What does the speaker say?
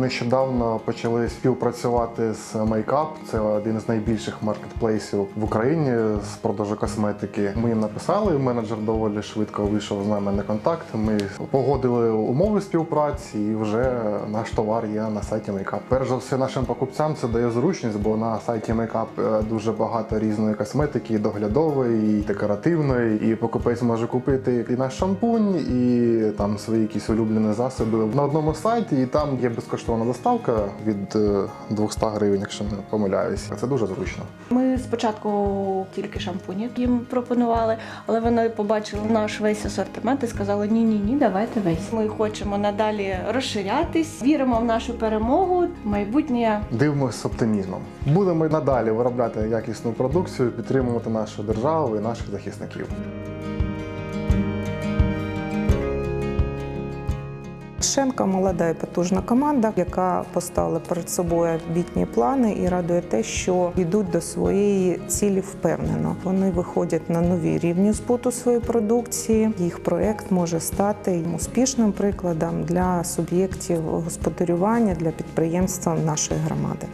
Нещодавно почали співпрацювати з Makeup. Це один з найбільших маркетплейсів в Україні з продажу косметики. Ми їм написали. Менеджер доволі швидко вийшов з нами на контакт. Ми погодили умови співпраці, і вже наш товар є на сайті Makeup. Перш за все, нашим покупцям це дає зручність, бо на сайті Makeup е, дуже багато різної косметики, і доглядової, і декоративної. І покупець може купити і наш шампунь, і там свої якісь улюблені засоби на одному сайті, і там є безкоштовна доставка від е, 200 гривень, якщо не помиляюсь. Це дуже зручно. Ми спочатку тільки шампуні їм пропонували, але вони побачили наш весь асортимент і сказали: ні, ні, ні, давайте весь. Ми хочемо надалі розширятись, віримо в нашу перемогу. Майбутнє Дивимося з оптимізмом. Будемо надалі виробляти якісну продукцію, підтримувати нашу державу і наших захисників. Шенка молода і потужна команда, яка поставила перед собою амбітні плани і радує те, що йдуть до своєї цілі впевнено. Вони виходять на нові рівні збуту своєї продукції. Їх проект може стати успішним прикладом для суб'єктів господарювання для підприємства нашої громади.